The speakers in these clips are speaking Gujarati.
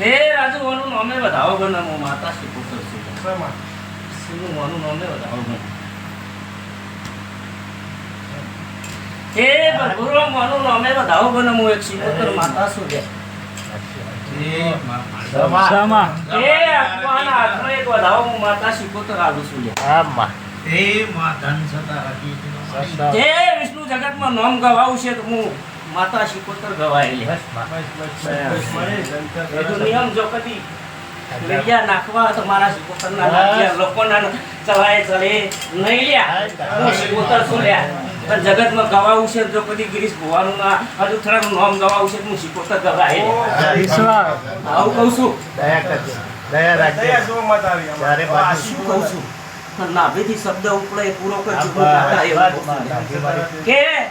હે રાજુ ઓનું નામે વધાવો ગણ હું માતા શ્રી પુત્ર છું. શેમાં? સીનું ઓનું નામે વધાવો ગણ હે ભગુરો વાનું નામે વધાવો ગણ હું એક વધાવો હું માતા છું લે. આમાં એ માં વિષ્ણુ નામ ગવાવું છે તો હું માતા શિકોતર ગવાય લે બસ, બસ, મળે, જનતા એ તો નિયમ જો કદી લઈયા નાખવા તો મારા સિકોતરના લાગ્યા લોકોના ચલાય ચલે નહીં લ્યા હું શિકોતર શું લ્યા પણ જગતમાં ગવાવું છે જો કદી ગિરીશ ભુવાનું ના હજુ થોડાનું નામ ગવાવું છે હું સિકોતર ગવાય આવું કહું છું દયા રાખજો જો માતા આવી આમાં. બાજુ શું કહું છું પણ નાભીથી શબ્દ ઉપડે પૂરો મારી- કે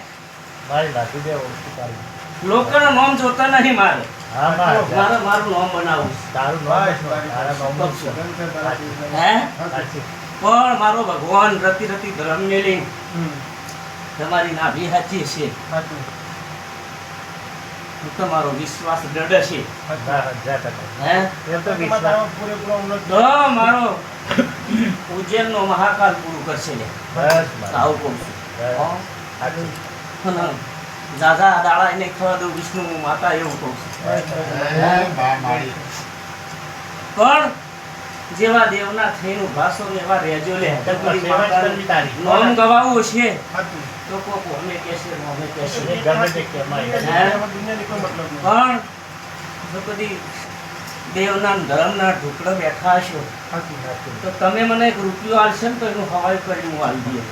મારી લાઠી દે ઓળખી તારી. લોકોનો નામ જોતા નહીં મારે. હા, મારે. નામ તારું નામ તારા. હે? પણ ભગવાન રતિ રતિ ધર્મને લઈને તમારી નાભી હાચી છે. તમારો વિશ્વાસ દૃઢ છે. મારો હજાર નો મહાકાલ પૂરું કરશે. આવું કહું છું. દાદા દાડા એને ખવા દઉં વિષ્ણુ માતા એવું કહું. પણ જેવા દેવના થઈનું ભાષો ને એવા રેજો લે. નામ ગવાવું છે. તો કોક અમે કહેશે અમે કહેશે. પણ જો કદી દેવના ધર્મના ઢોકળા બેઠા હશો. તો તમે મને એક રૂપિયો આલશે ને તો એનું હવાઈ કરી હું આવી દઈએ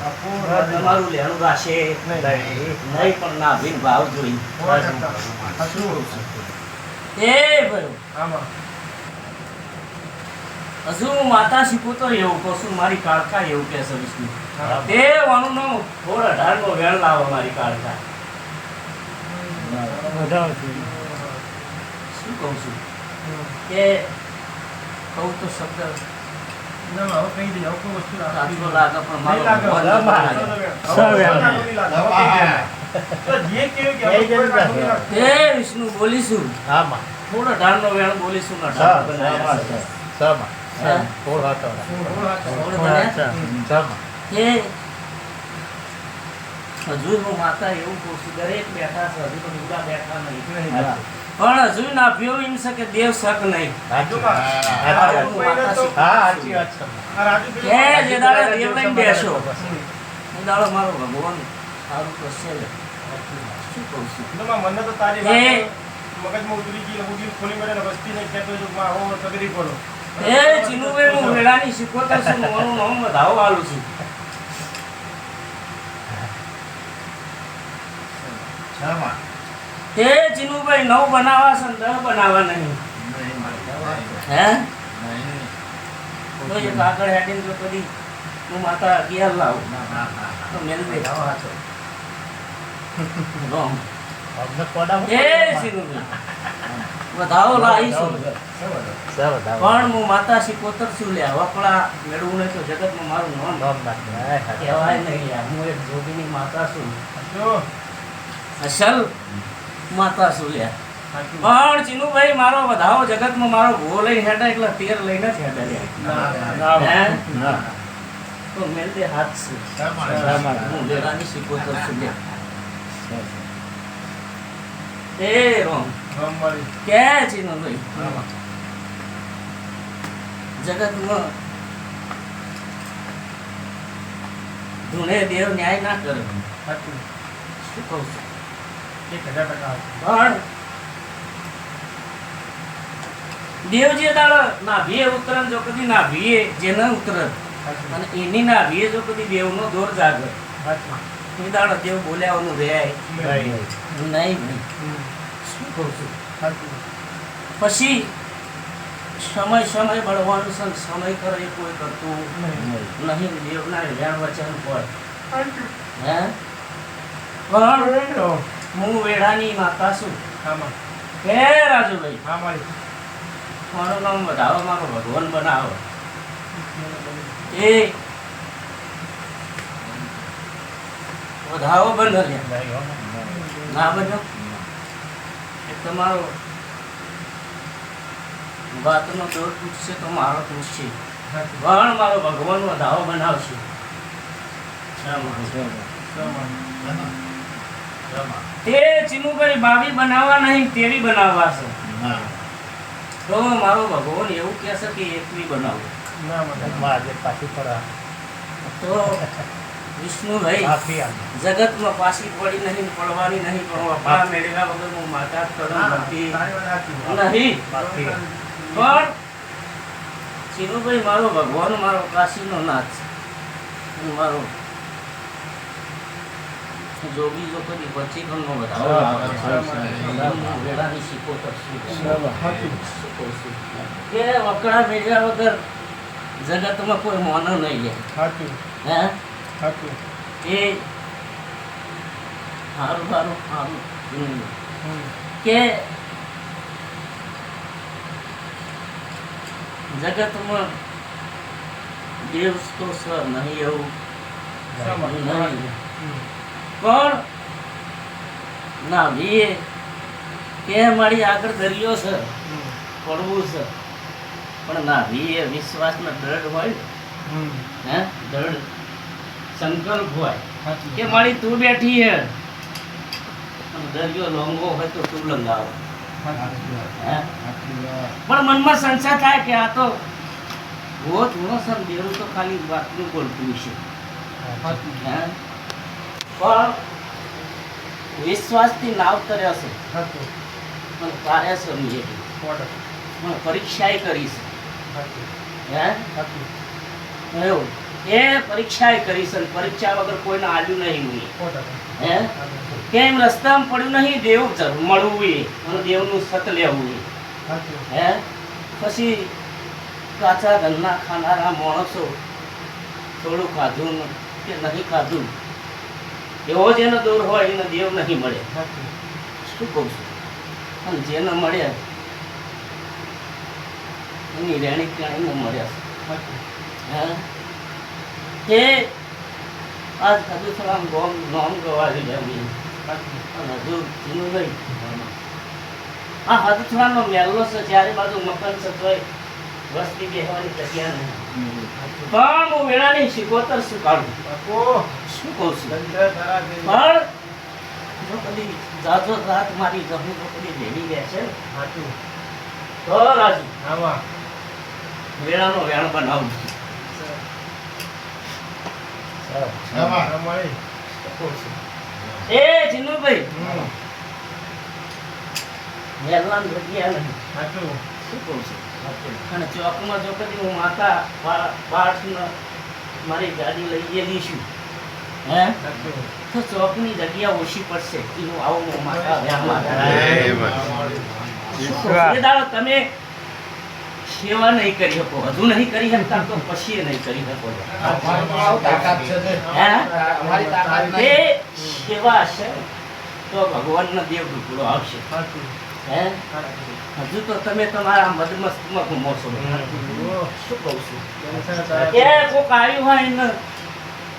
તમારું લેણું રાશે. નહીં. પણ ના ભીન ભાવ જોઈ. એ ભાઈ હજુ હું માતા શીખું તો એવું કશું મારી કાળકા એવું કે છે વિષ્ણુ તે વાનું નો થોડ અઢાર નો વેણ લાવો મારી કાળકા. શું કહું છું? કે કહું તો શબ્દ વિષ્ણુ બોલીશું. નો વેણ હજુ માતા એવું કહું છું દરેક બેઠા છે હજુ તો બેઠા નહીં. પણ હજુ ના ભ્યો એમ છે દેવ શક નહીં. હા, કે જે દાડે દેવ લઈને બેસો. એ દાડો મારો ભગવાન. સારું કરશે શું કહું છું? મને તો તારી મગજમાં ઉતરી ગઈ ખોલી મેળે વસ્તી ને કહેતો છું માં આવો તગડી પડો. એ ચીનુભાઈ હું વેળાની શીખવતર છું હું આનું નામ વધાવો આલું છું. એ ચીનુભાઈ નવ બનાવવા છે દહ બનાવવા નહીં હે? તો એક આગળ હેડીને તો કદી હું માતા અગિયાર લાવું. તો મેલ ચીનુભાઈ. વધાવો લાવીશું સર, પણ હું માતા શીખોતર છું લે વપડા મેળવું નહીં તો જગતમાં મારું નોન. હા, હા. કહેવાય નહીં યાર હું એક જોગીની માતા છું. અસલ માતા સાચું. પણ ચિનુભાઈ મારો વધાવો જગતમાં મારો ભૂવો લઈને હેડા એટલે તેર લઈને જ હેડા. તો મેલ દે હાથ છે. હું લેરાની શીખોતર લે એ રોમ. કે ચીનુભાઈ? જગતમાં ધૂણે દેવ ન્યાય ના કરે. શું કહું છું? એક હજાર ટકા પણ દેવ જે દાડો ના જો કદી ના ભીએ જે ન ઉતરન સાચું. અને એની ના જો કદી દેવનો દોર જાગે એ દાડો દેવ બોલ્યાવાનું રહે. નહીં. નહીં. નહીં શું કહું છું? પછી સમય સમય બળવાનું છે સમય કરે એ કોઈ કરતું નહીં. નહીં. દેવના વેણ વચન પર. હે? પણ હું વેળાની માતા છું. આમાં. હે રાજુભાઈ. આમાં. મારું નામ વધાવો મારો ભગવાન બનાવો. એ વધાવો બંધ ના બનો એ તમારો વાતનો દોર તૂટશે તો મારો તૂટશે. પણ મારો ભગવાનનો વધાવો બનાવશે. તે ચીમુભાઈ બાવી બનાવવા નહીં તેવી બનાવવા છે. તો મારો ભગવાન એવું કહેશે કે એકવી બનાવો. ના પાછી તો વિષ્ણુભાઈ જગતમાં પાછી પડી નહીં પડવાની નહીં પણ મેળવ્યા વગર હું માતા. નહીં. માફી પણ ચીનુભાઈ મારો ભગવાન મારો કાશીનો નાથ છે. અને મારો જોગી. શું કહું છું? કે વકડા મેળ્યા વગર જગતમાં કોઈ મોન નહીં સાચું. એ સારું સારું સારું જગતમાં કે જગતમાં દેવ તો સ નહીં એવું. નહીં. પણ ના ભીએ કે મારી આગળ દરિયો છે પડવું છે. પણ ના ભીએ વિશ્વાસનો દ્રઢ હોય. હે? દ્રઢ સંકલ્પ હોય. કે મારી તું બેઠી હે. દરિયો લોંગો હોય તો તું લંગાવો. પણ મનમાં સંશય થાય કે આ તો હોત હું સર દેવું તો ખાલી વાતનું બોલતું છે હે? પણ વિશ્વાસથી નાવ કર્યા છે. પણ કાર્ય સમજે. પણ પરીક્ષાએ કરી છે. હે? એ પરીક્ષાએ કરી છે પરીક્ષા વગર કોઈને આવ્યું નહીં હે? કેમ રસ્તામાં પડ્યું નહીં? દેવ મળવું અને દેવનું સત લેવું. હે? પછી કાચા ધનના ખાનારા માણસો થોડું ખાધું કે નહીં ખાધું? એવો જેનો દૂર હોય એને દેવ નહીં મળે. શું કહું છું? પણ જેને મળ્યા એની રેણી એને મળ્યા છે હે? તે આજ હજુ થોડા ગોમ નોમ ગવાવી જમી. અને હજુ જીનું નહીં. આ હદથડાનો મેલ્લો છે ચારે બાજુ મકાન છે તોય વસ્તી બેહવાની જગ્યા નહીં પણ હું વેળાની શીખોતર શું કાઢું શું કહું છું. પણ જો કદી જાજો રાત મારી જમું તો કદી ભેડી ગયા છે ને, સાચું. તો રાજુ આમાં. વેળાનો વેણ બનાવું. એ જીનુભાઈ હમ. મેલવાની જગ્યા નહીં સાચું. શું કહું છું. અને ચોકમાં જો કદી હું માતા મારી ગાડી લઈ ગયેલી છું. હે? તો ચોકની જગ્યા ઓછી પડશે. એનું આવું હું માતા વ્યામાં તમે સેવા નહીં કરી શકો. હજુ નહીં કરી શકતા તો પછી એ નહીં કરી શકો. હે? સેવા હશે તો ભગવાનનો દેવ ટુકડો આવશે. હે? હજુ તો તમે તમારા મદમસ્તમાં ઘૂમો છો. શું કહું છું? ધંધે કોક આવ્યું હોય ને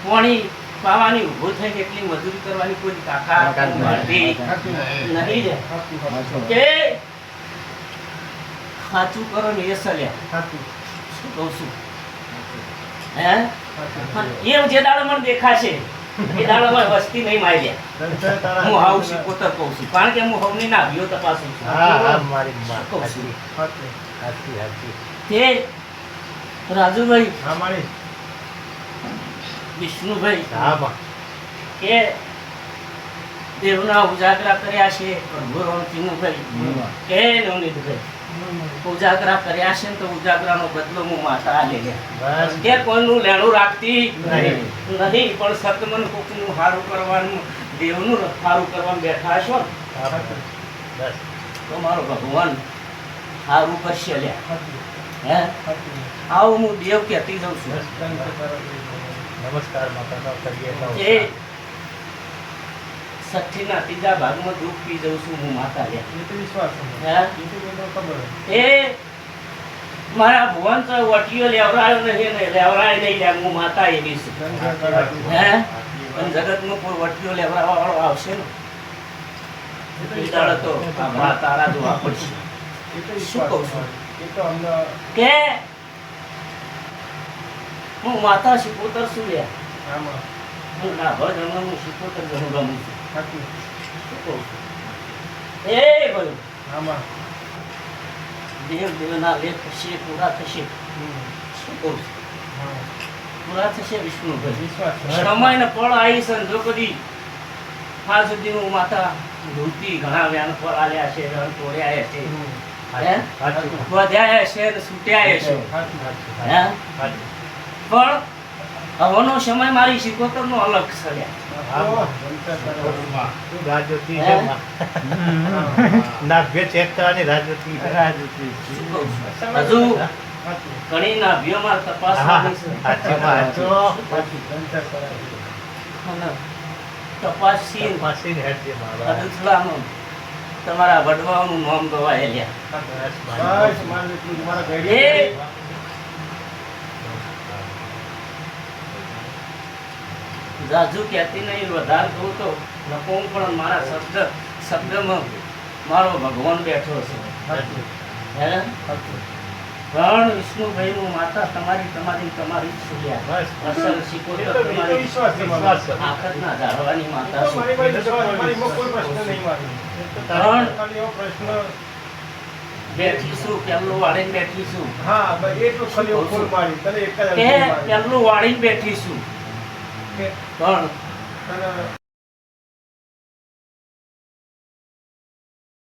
પાણી પાવાની ઊભું થઈને એટલી મજૂરી કરવાની કોઈ તાકાત નહીં. સાચું. કે સાચું કરો ને એ સલ્યા. શું કહું છું? હે? એમ જે દાડો મને દેખાશે. એ દાડા માં વસ્તી નહીં મારી ધંધે હું આવું છું શીખોતર કહું છું. કારણ કે હું હવની ના આવ્યો તપાસું છું. મારી કહું તે રાજુભાઈ હા મારી. વિષ્ણુભાઈ હા બા. કે દેવના ઉજાગરા કર્યા છે. પ્રભુ ચીનુભાઈ કે નવનીતભાઈ ઉજાગરા કર્યા છે તો ઉજાગરાનો બદલો હું માતા ગયા બસ. કે કોઈનું લેણું રાખતી નહીં. પણ સતમન કોકનું સારું કરવાનું દેવનું સારું કરવાનું બેઠા છો તો મારો ભગવાન સારું કરશે લે હે? આવું હું દેવ કહેતી જાઉં છું. નમસ્કાર માતાનો કરીએ તો એ સઠ્ઠીના ત્રીજા ભાગમાં દુઃખ પી જાઉં છું હું માતા લ્યા એ તો વિશ્વાસ છે. હે? એ તો મને ખબર છે. એ મારા ભુવન તો વટીઓ લેવડાયો નહીં ને લેવડાય નહીં લ્યા હું માતા એવી છું ધંધે તારા જેવી. હે પણ જગતમાં કોઈ વટીઓ લેવડાવવા વાળો આવશે ને એ તો એ દાડો તો આપણા તારા જોવા પડશે. શું કહું છું? કે હું માતા શિકોતર છું લે હું ના ભજન હું શિકોતર ઘણું ગમું છું. સાચું શું કહું એ ભાઈ આમાં. દેવ દેવના લેખ થશે પૂરા થશે. શું કહું. પૂરા થશે વિષ્ણુભાઈ વિશ્વાસ છે. સમય ને પળ આવી છે દ્રૌપદી આ સુધી હું માતા ધૂળતી ઘણા વ્યાન પર આલ્યા છે રણ તોડ્યા છે. હમ. હે? સાચું વધ્યા છે છૂટ્યા છે. સાચું. હે? સાચું પણ હવનો સમય મારી શિકોતર નો અલગ છે. લ્યા. તો જલસા કરો. શું રાજ્યોથી હે? છે. માં? ના બે ચેક કરવાની રાજ્યોથી શું કહું છું? હજુ સાચું. ઘણી ના વ્યવહાર હા, તપાસવાની છે સાચી વાત. સાચું. જલસા કરાય. અને તપાસી તપાસીને હેડજે મારા. અદથલામાં તમારા વડવાઓનું નામ ગવાય લ્યા બસ બસ મારી. મારે એટલું જ મારા એ ઘરે જાજુ કહેતી નહીં વધારે કહું તો લખું પણ મારા શબ્દ શબ્દમાં મારો ભગવાન બેઠો છે. હે સાચું. પણ વિષ્ણુભાઈનું માતા તમારી તમારી તમારી છૂટ્યા અસલ વિશ્વાસ માતા. ત્રણ પ્રશ્ન બેઠી છું પેલું વાળીને બેઠી છું હા એટલું ખાલી એવો ફૂલ તને એક જ કે અર્જુન મારી. પેલું વાળીને બેઠી છું કે પણ તને